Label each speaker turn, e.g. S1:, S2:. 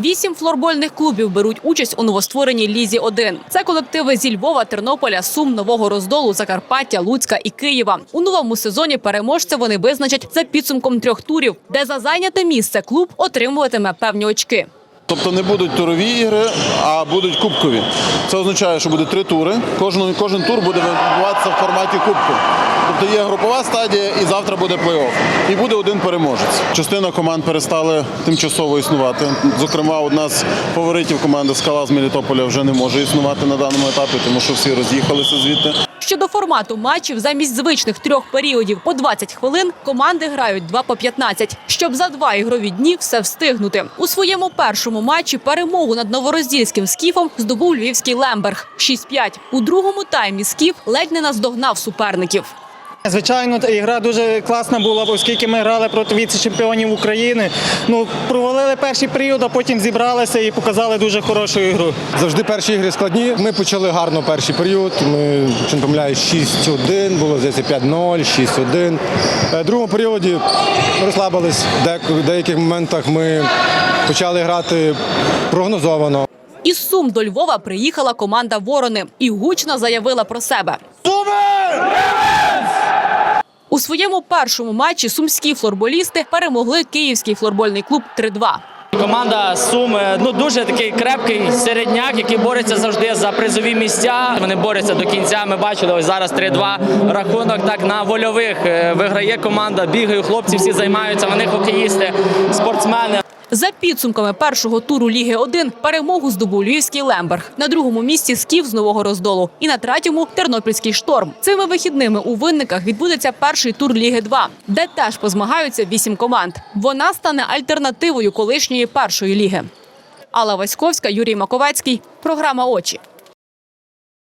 S1: Вісім флорбольних клубів беруть участь у новоствореній лізі 1 Це колективи зі Львова, Тернополя, Сум, Нового Роздолу, Закарпаття, Луцька і Києва. У новому сезоні переможця вони визначать за підсумком трьох турів, де за зайняте місце клуб отримуватиме певні очки.
S2: Тобто не будуть турові ігри, а будуть кубкові. Це означає, що буде три тури. Кожен, кожен тур буде відбуватися в форматі кубку. Тобто є групова стадія і завтра буде плей-офф. І буде один переможець. Частина команд перестали тимчасово існувати. Зокрема, одна з фаворитів команди Скала з Мелітополя вже не може існувати на даному етапі, тому що всі роз'їхалися звідти.
S1: Щодо формату матчів, замість звичних трьох періодів по 20 хвилин команди грають два по 15, щоб за два ігрові дні все встигнути. У своєму першому матчі перемогу над новороздільським скіфом здобув львівський Лемберг 6-5. У другому таймі скіф ледь не наздогнав суперників.
S3: Звичайно, ігра дуже класна була, оскільки ми грали проти віце-чемпіонів України. Ну, провалили перший період, а потім зібралися і показали дуже хорошу ігру.
S4: Завжди перші ігри складні. Ми почали гарно перший період. Ми, якщо не помиляюсь, 6-1, було здається 5-0, 6-1. Е, В другому періоді розслабились. Дек- В деяких моментах ми почали грати прогнозовано.
S1: Із Сум до Львова приїхала команда Ворони і гучно заявила про себе. У своєму першому матчі сумські флорболісти перемогли київський флорбольний клуб 3-2.
S5: Команда Сум ну дуже такий крепкий середняк, який бореться завжди за призові місця. Вони борються до кінця. Ми бачили ось зараз 3-2 рахунок. Так на вольових е, виграє команда. Бігають хлопці, всі займаються. Вони хокеїсти, спортсмени.
S1: За підсумками першого туру Ліги 1 перемогу здобув Львівський Лемберг. На другому місці Скіф з Нового Роздолу. І на третьому Тернопільський шторм. Цими вихідними у винниках відбудеться перший тур Ліги 2, де теж позмагаються вісім команд. Вона стане альтернативою колишньої першої ліги. Алла Васьковська, Юрій Маковецький. Програма Очі.